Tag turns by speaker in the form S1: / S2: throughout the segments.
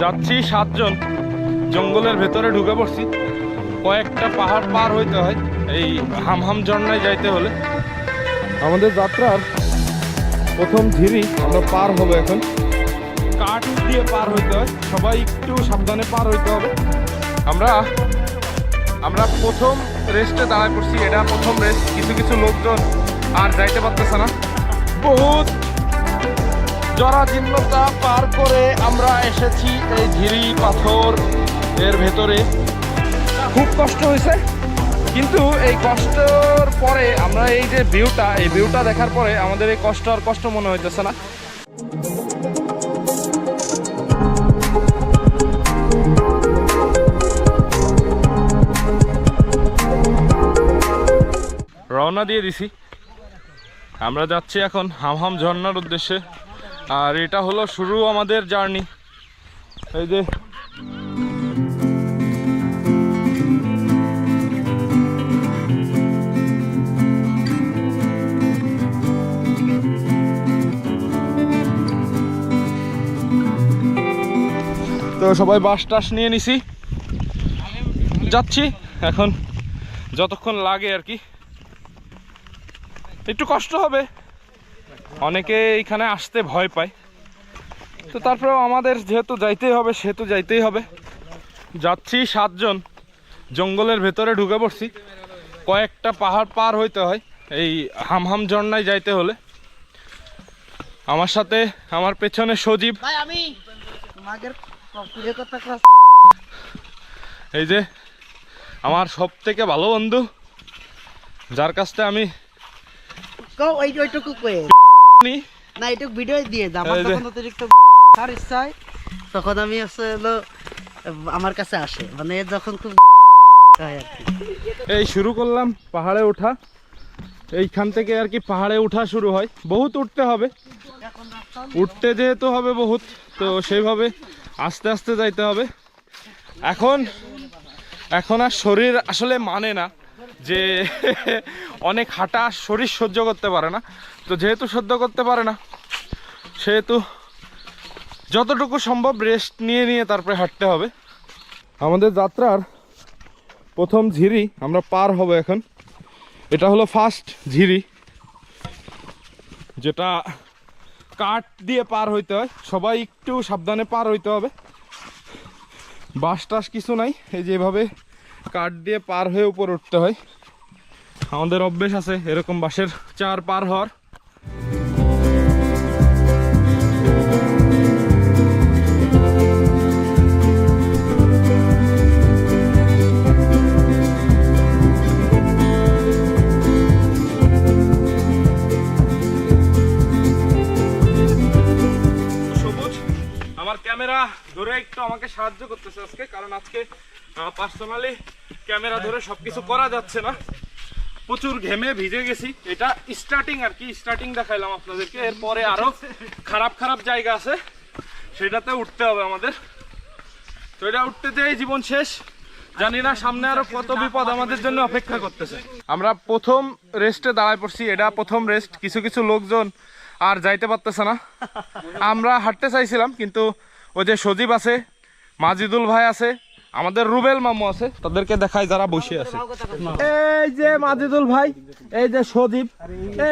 S1: যাচ্ছি সাতজন। জঙ্গলের ভেতরে ঢুকে পড়ছি। কয়েকটা পাহাড় পার হইতে হয়, এই হামহাম ঝর্ণায় যাইতে হলে। আমাদের যাত্রার প্রথম ঝিরি আমরা পার হব এখন। কাঠ দিয়ে পার হইতে হয়, সবাই একটু সাবধানে পার হইতে হবে। আমরা আমরা প্রথম রেস্টে দাঁড়ায় পড়ছি, এটা প্রথম রেস্ট, কিছু কিছু লোকজন আর যাইতে পারতেছে না। বহুত জরাজীর্ণতা পার করে আমরা এসেছি এই ঝিরি পাথর এর ভেতরে। খুব কষ্ট হয়েছে, কিন্তু এই কষ্টর পরে আমরা এই যে ভিউটা, এই ভিউটা দেখার পরে আমাদের এই কষ্ট আর কষ্ট মনে হইতেছে না। রওনা দিয়ে দিছি। আমরা যাচ্ছি এখন হামহাম ঝর্ণার উদ্দেশ্যে। আর এটা হলো শুরু আমাদের জার্নি। এই যে। তো সবাই বাস টাস নিয়ে নিছি। যাচ্ছি। এখন যতক্ষণ লাগে আর কি। একটু কষ্ট হবে। অনেকে এইখানে আসতে ভয় পায়। তো তারপরেও আমাদের যেহেতু যাইতেই হবে সেহেতু যাইতেই হবে। যাচ্ছি সাতজন জঙ্গলের ভেতরে ঢুকে পড়ছি। কয়েকটা পাহাড় পার হইতে হয় এই হামহাম ঝর্ণায় যাইতে হলে। আমার সাথে আমার পেছনে সজীব। এই যে আমার সব থেকে ভালো বন্ধু যার কাছটা আমি নি?
S2: এইটুকু ভিডিও দিয়ে। যখন অতিরিক্ত আর ইচ্ছা হয় তখন আমি হচ্ছে হলো আমার কাছে আসে। মানে যখন খুব
S1: এই শুরু করলাম পাহাড়ে ওঠা। এইখান থেকে আর কি পাহাড়ে ওঠা শুরু হয়। বহুত উঠতে হবে। উঠতে যেহেতু হবে বহুত তো সেইভাবে আস্তে আস্তে যাইতে হবে। এখন এখন আর শরীর আসলে মানে না। যে অনেক হাঁটা শরীর সহ্য করতে পারে না। তো যেহেতু সহ্য করতে পারে না, সেহেতু যতটুকু সম্ভব রেস্ট নিয়ে নিয়ে তারপরে হাঁটতে হবে। আমাদের যাত্রার প্রথম ঝিরি আমরা পার হব এখন। এটা হলো ফার্স্ট ঝিরি, যেটা কাঠ দিয়ে পার হইতে হয়। সবাই একটু সাবধানে পার হইতে হবে। বাস টাস কিছু নাই, এই যে এভাবে কাঠ দিয়ে পার হয়ে উপর উঠতে হয়। আমাদের অভ্যেস আছে এরকম বাসের চার পার হওয়ার। আমার ক্যামেরা ধরে একটু আমাকে সাহায্য করতেছে আজকে, কারণ আজকে পার্সোনালি ক্যামেরা ধরে সবকিছু করা যাচ্ছে না। প্রচুর ঘেমে ভিজে গেছি। এটা স্টার্টিং আর কি স্টার্টিং দেখাইলাম আপনাদেরকে। এরপরে আরও খারাপ খারাপ জায়গা আছে, সেটাতে উঠতে হবে আমাদের। তো এটা উঠতে যেয়ে জীবন শেষ। জানি না সামনে আরও কত বিপদ আমাদের জন্য অপেক্ষা করতেছে। আমরা প্রথম রেস্টে দাঁড়ায় পড়ছি, এটা প্রথম রেস্ট কিছু কিছু লোকজন আর যাইতে পারতেছে না। আমরা হাঁটতে চাইছিলাম, কিন্তু ওই যে সজীব আছে, মাজিদুল ভাই আছে আমাদের রুবেল মামু আছে তাদেরকে দেখায় যারা বসে আছে। এই যে মাজিদুল ভাই এই যে সজীব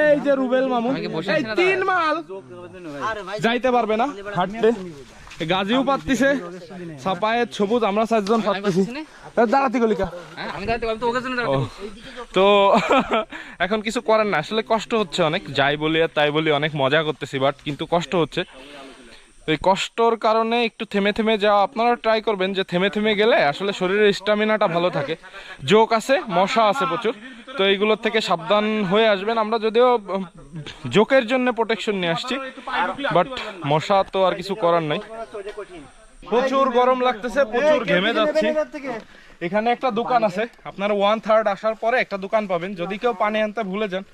S1: এই যে রুবেল মামু এই তিন মাল যাইতে পারবে না হাঁটতে। গাজিও পারতিছে সাপায়ের সবুজ আমরা চারজন পারতেছি দাঁড়াতি গলিকা
S3: তো
S1: এখন কিছু করার না আসলে কষ্ট হচ্ছে অনেক যাই বলি আর তাই বলি অনেক মজা করতেছি বাট কিন্তু কষ্ট হচ্ছে। এই কষ্টর কারণে একটু থেমে থেমে যাওয়া আপনারা ট্রাই করবেন যে থেমে থেমে গেলে আসলে শরীরের স্টামিনাটা ভালো থাকে। জোক আছে, মশা আছে প্রচুর। তো এইগুলোর থেকে সাবধান হয়ে আসবেন। আমরা যদিও জোকের জন্য প্রোটেকশন নিয়ে আসছি বাট মশা তো আর কিছু করার নাই। প্রচুর গরম লাগতেছে, প্রচুর ঘেমে যাচ্ছি। এখানে একটা দোকান আছে, আপনারা ওয়ান থার্ড আসার পরে একটা দোকান পাবেন। যদি কেউ পানি আনতে ভুলে যান,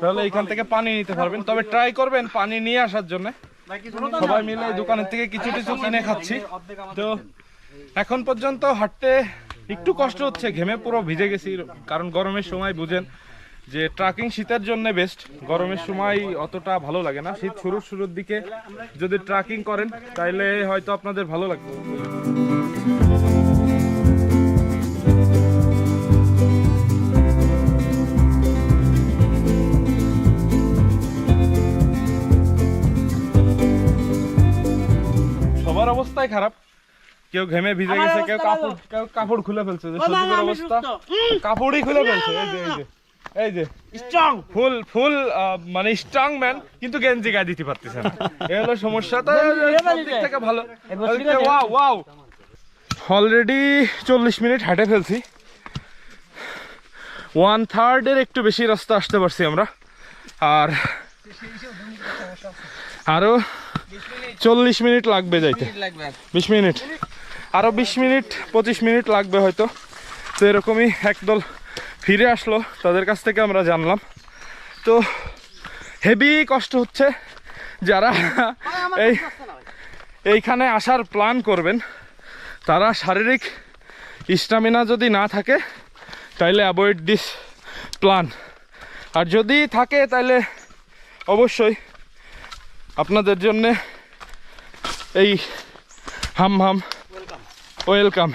S1: তাহলে এখান থেকে পানি নিতে পারবেন। তবে ট্রাই করবেন পানি নিয়ে আসার জন্য। সবাই মিলে দোকানের থেকে কিছু কিছু কিনে খাচ্ছি। তো এখন পর্যন্ত হাঁটতে একটু কষ্ট হচ্ছে, ঘেমে পুরো ভিজে গেছি, কারণ গরমের সময় বুঝেন যে ট্রাকিং শীতের জন্য বেস্ট। গরমের সময় অতটা ভালো লাগে না। শীত শুরুর শুরুর দিকে যদি ট্রাকিং করেন, তাইলে হয়তো আপনাদের ভালো লাগবে। সবার অবস্থাই খারাপ। কেউ ঘেমে ভিজে গেছে কেউ কাপড় কেউ কাপড় খুলে ফেলছে যে সজীবের অবস্থা। কাপড়ই খুলে ফেলছে এই যে এই যে এই যে।
S2: স্ট্রং
S1: ফুল ফুল মানে স্ট্রং ম্যান কিন্তু গেঞ্জি গায়ে দিতে পারতেছে না। এই হলো সমস্যা তো থেকে ভালো। ওয়াও ওয়াও অলরেডি চল্লিশ মিনিট হেঁটে ফেলছি। ওয়ান থার্ডের একটু বেশি রাস্তা আসতে পারছি আমরা। আর আরও চল্লিশ মিনিট লাগবে যাইতে। বিশ মিনিট। আরও বিশ মিনিট পঁচিশ মিনিট লাগবে হয়তো। তো এরকমই একদল ফিরে আসলো তাদের কাছ থেকে আমরা জানলাম। তো হেভি কষ্ট হচ্ছে যারা এই এইখানে আসার প্ল্যান করবেন। তারা শারীরিক স্টামিনা যদি না থাকে তাইলে অ্যাভয়েড দিস প্ল্যান আর যদি থাকে তাহলে অবশ্যই আপনাদের জন্যে এই হাম হাম ওয়েলকাম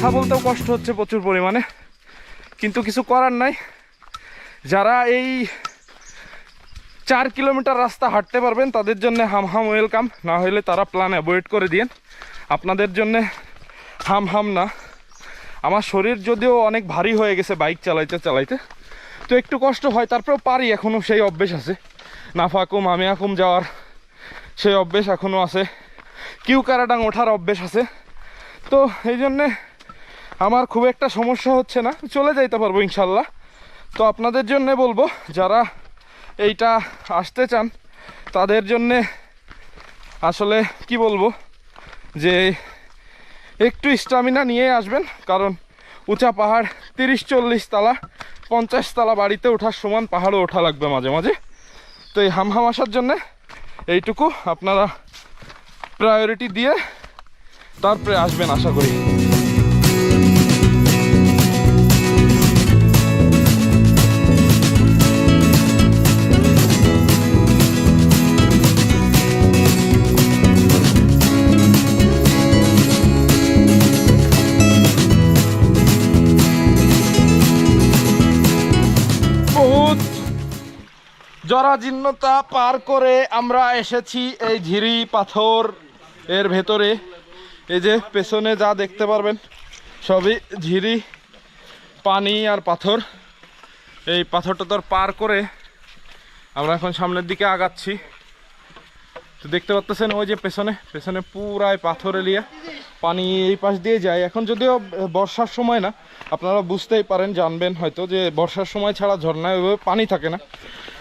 S1: কথা বলতেও কষ্ট হচ্ছে প্রচুর পরিমাণে, কিন্তু কিছু করার নাই। যারা এই চার কিলোমিটার রাস্তা হাঁটতে পারবেন, তাদের জন্য হাম হাম ওয়েলকাম। না হলে তারা প্ল্যান অ্যাভয়েড করে দিন আপনাদের জন্য হাম হাম না। আমার শরীর যদিও অনেক ভারী হয়ে গেছে বাইক চালাইতে চালাইতে, তো একটু কষ্ট হয়, তারপরেও পারি এখনও সেই অভ্যেস আছে। নাফাকুম আমিয়াকুম যাওয়ার সেই অভ্যেস এখনও আছে। কিউ কারাডাং ওঠার অভ্যেস আছে। তো এই জন্যে আমার খুব একটা সমস্যা হচ্ছে না। চলে যাইতে পারব ইনশাল্লাহ। তো আপনাদের জন্যে বলব, যারা এইটা আসতে চান, তাদের জন্যে আসলে কি বলব, যে একটু স্টামিনা নিয়ে আসবেন, কারণ উঁচা পাহাড়, তিরিশ চল্লিশ তালা, পঞ্চাশ তালা বাড়িতে ওঠার সমান পাহাড়ও ওঠা লাগবে মাঝে মাঝে। তো এই হামহাম আসার জন্যে এইটুকু আপনারা প্রায়োরিটি দিয়ে তারপরে আসবেন, আশা করি। জরাজীর্ণতা পার করে আমরা এসেছি এই ঝিরি পাথর এর ভেতরে। এই যে পেছনে যা দেখতে পারবেন, সবই ঝিরি পানি আর পাথর। এই পাথর টাথর পার করে আমরা এখন সামনের দিকে আগাচ্ছি। তো দেখতে পাচ্ছেন ওই যে পেছনে পেছনে পুরাই পাথর এলিয়া পানি এই পাশ দিয়ে যায়। এখন যদিও বর্ষার সময় না, আপনারা বুঝতেই পারেন, জানবেন হয়তো যে বর্ষার সময় ছাড়া ঝর্ণায় ওইভাবে পানি থাকে না।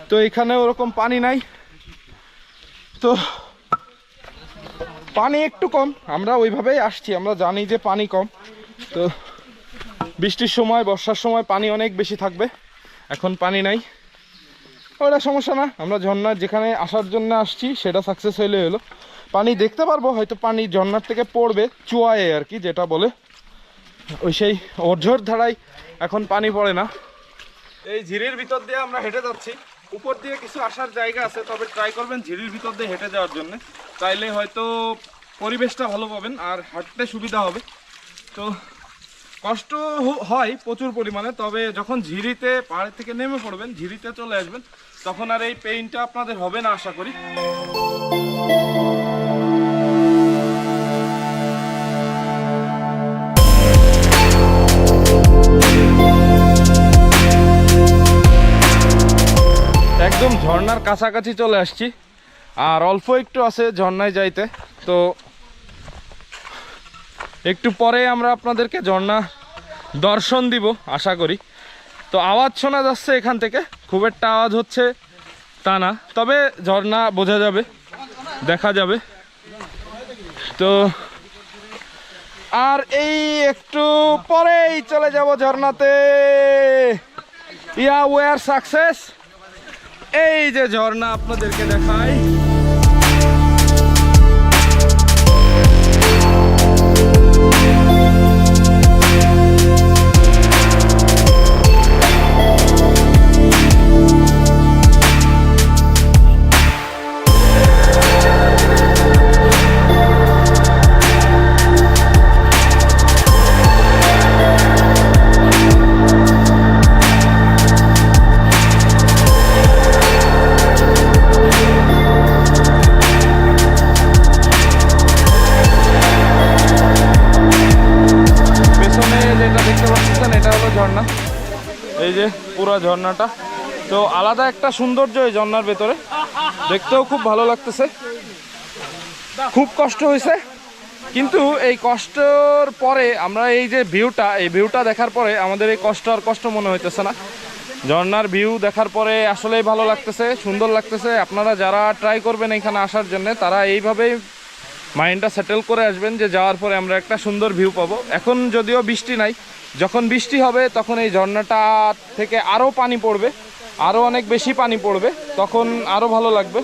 S1: তো এখানে ওরকম পানি নাই। তো পানি একটু কম, আমরা ওইভাবেই আসছি, আমরা জানি যে পানি কম। তো বৃষ্টির সময়, বর্ষার সময় পানি অনেক বেশি থাকবে, এখন পানি নাই। ওটা সমস্যা না, আমরা ঝর্ণা যেখানে আসার জন্য আসছি, সেটা সাকসেস হইলে হলো। পানি দেখতে পারব, হয়তো পানি ঝর্ণার থেকে পড়বে, চুয়ায়ে আর কি যেটা বলে। ওই সেই অর্ঝর ধারায় এখন পানি পড়ে না। এই ঝিরির ভিতর দিয়ে আমরা হেঁটে যাচ্ছি। উপর দিয়ে কিছু আসার জায়গা আছে, তবে ট্রাই করবেন ঝিড়ির ভিতর দিয়ে হেঁটে যাওয়ার জন্য। তাইলে হয়তো পরিবেশটা ভালো পাবেন আর হাঁটতে সুবিধা হবে। তো কষ্ট হয় প্রচুর পরিমাণে, তবে যখন ঝিরিতে পাহাড় থেকে নেমে পড়বেন, ঝিরিতে চলে আসবেন, তখন আর এই পেইনটা আপনাদের হবে না, আশা করি। একদম ঝর্ণার কাছাকাছি চলে আসছি। আর অল্প একটু আছে ঝর্ণায় যাইতে। তো একটু পরে আমরা আপনাদেরকে ঝর্ণা দর্শন দিব, আশা করি। তো আওয়াজ শোনা যাচ্ছে এখান থেকে, খুব একটা আওয়াজ হচ্ছে তা না। তবে ঝর্ণা বোঝা যাবে, দেখা যাবে। তো আর এই একটু পরেই চলে যাব ঝর্ণাতে। ইয়া ওয়ার সাকসেস এই যে ঝর্ণা আপনাদেরকে দেখাই। পুরো ঝর্ণাটা। তো আলাদা একটা সৌন্দর্য এই ঝর্ণার ভেতরে। দেখতেও খুব ভালো লাগতেছে। খুব কষ্ট হয়েছে। কিন্তু এই কষ্টর পরে আমরা এই যে ভিউটা, এই ভিউটা দেখার পরে আমাদের এই কষ্ট আর কষ্ট মনে হইতেছে না। ঝর্ণার ভিউ দেখার পরে আসলেই ভালো লাগতেছে, সুন্দর লাগতেছে। আপনারা যারা ট্রাই করবেন এখানে আসার জন্য, তারা এইভাবেই মাইন্ডটা সেটেল করে আসবেন যে যাওয়ার পরে আমরা একটা সুন্দর ভিউ পাবো। এখন যদিও বৃষ্টি নাই যখন বৃষ্টি হবে, তখন এই ঝর্ণাটা থেকে আরও পানি পড়বে আরও অনেক বেশি পানি পড়বে, তখন আরও ভালো লাগবে।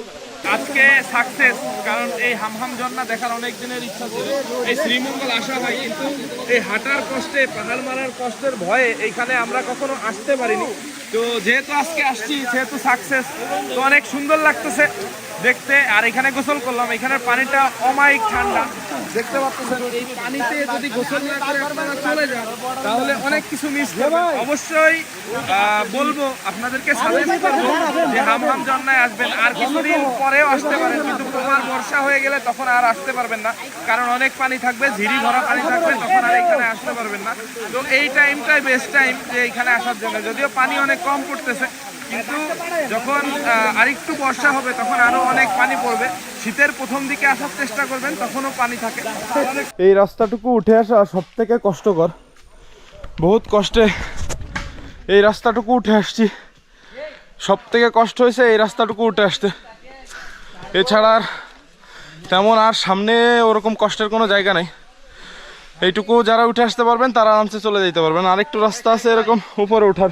S1: আজকে সাকসেস কারণ এই হামহাম ঝর্ণা দেখার অনেক দিনের ইচ্ছা ছিল। এই শ্রীমঙ্গল আসা হয় কিন্তু এই হাঁটার কষ্টে, পাহাড় মারার কষ্টের ভয়ে এইখানে আমরা কখনো আসতে পারিনি। তো যেহেতু আজকে আসছি যেহেতু সাকসেস তো অনেক সুন্দর লাগতেছে। দেখতে আর এখানে গোসল করলাম। এখানের পানিটা অমায়িক ঠান্ডা। দেখতে পাচ্ছেন এই পানিতে যদি গোসল না করে আপনারা চলে যান তাহলে অনেক কিছু মিস করবেন। অবশ্যই বলব আপনাদেরকে সাজেস্ট করব যে হাম হাম জন্নায় আসবেন। আর কিছুদিন পরেও আসতে পারেন কিন্তু প্রমার বর্ষা হয়ে গেলে তখন আর আসতে পারবেন না কারণ অনেক পানি থাকবে ঝিরি ভরা পানি থাকবে তখন আর এখানে আসতে পারবেন না। তো এই টাইমটাই বেস্ট টাইম যে এখানে আসার জন্য। যদিও পানি অনেক কম পড়তেছে কিন্তু যখন আরেকটু বর্ষা হবে, তখন আরও অনেক পানি পড়বে। শীতের প্রথম দিকে আসার চেষ্টা করবেন, তখনও পানি থাকে। এই রাস্তাটুকু উঠে আসা সব থেকে কষ্টকর। বহুত কষ্টে এই রাস্তাটুকু উঠে আসছি। সব থেকে কষ্ট হয়েছে এই রাস্তাটুকু উঠে আসতে। এছাড়া আর তেমন আর সামনে ওরকম কষ্টের কোনো জায়গা নেই। এইটুকু যারা উঠে আসতে পারবেন, তারা আরামসে চলে যেতে পারবেন। আরেকটু রাস্তা আছে এরকম উপরে ওঠার।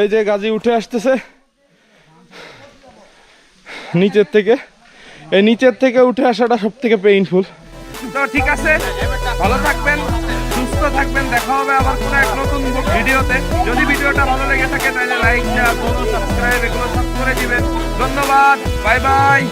S1: এই যে গাজি উঠে আসতেছে। নিচের থেকে। এই নিচের থেকে উঠে আসাটা সব থেকে পেইনফুল তো ঠিক আছে, ভালো থাকবেন, সুস্থ থাকবেন, দেখা হবে আবার কোনো এক নতুন ভিডিওতে। যদি ভিডিওটা ভালো লেগে থাকে, তাহলে লাইক শেয়ার ফলো সাবস্ক্রাইব এগুলো সব করে দিবেন। ধন্যবাদ বাই বাই